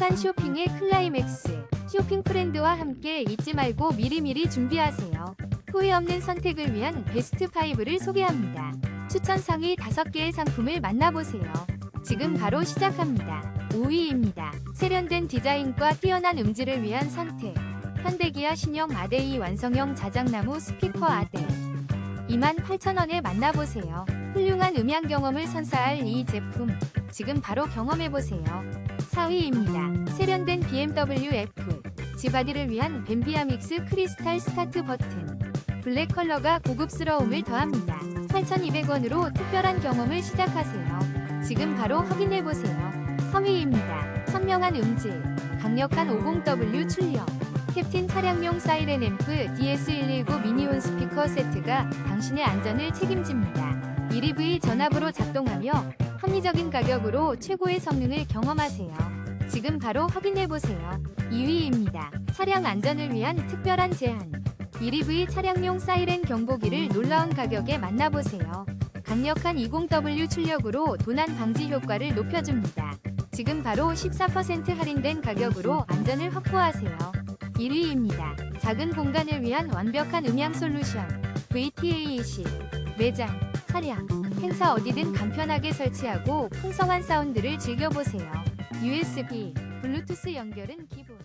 행복한 쇼핑의 클라이맥스. 쇼핑 프렌드와 함께 잊지 말고 미리미리 준비하세요. 후회 없는 선택을 위한 베스트 5를 소개합니다. 추천 상위 5개의 상품을 만나보세요. 지금 바로 시작합니다. 5위입니다. 세련된 디자인과 뛰어난 음질을 위한 선택. 현대기아 신형 아데이 완성형 자작나무 스피커 아데. 28,000원에 만나보세요. 훌륭한 음향 경험을 선사할 이 제품. 지금 바로 경험해보세요. 4위입니다. 세련된 BMW F. 지바디를 위한 뱀비아 믹스 크리스탈 스타트 버튼. 블랙 컬러가 고급스러움을 더합니다. 8,200원으로 특별한 경험을 시작하세요. 지금 바로 확인해보세요. 3위입니다. 선명한 음질, 강력한 50W 출력, 캡틴 차량용 사이렌 앰프 DS119 미니온 스피커 세트가 당신의 안전을 책임집니다. 1EV 전압으로 작동하며 합리적인 가격으로 최고의 성능을 경험하세요. 지금 바로 확인해보세요. 2위입니다. 차량 안전을 위한 특별한 제안. 1EV 차량용 사이렌 경보기를 놀라운 가격에 만나보세요. 강력한 20W 출력으로 도난 방지 효과를 높여줍니다. 지금 바로 14% 할인된 가격으로 안전을 확보하세요. 1위입니다. 작은 공간을 위한 완벽한 음향 솔루션 VTA20 매장, 차량, 행사 어디든 간편하게 설치하고 풍성한 사운드를 즐겨보세요. USB, 블루투스 연결은 기본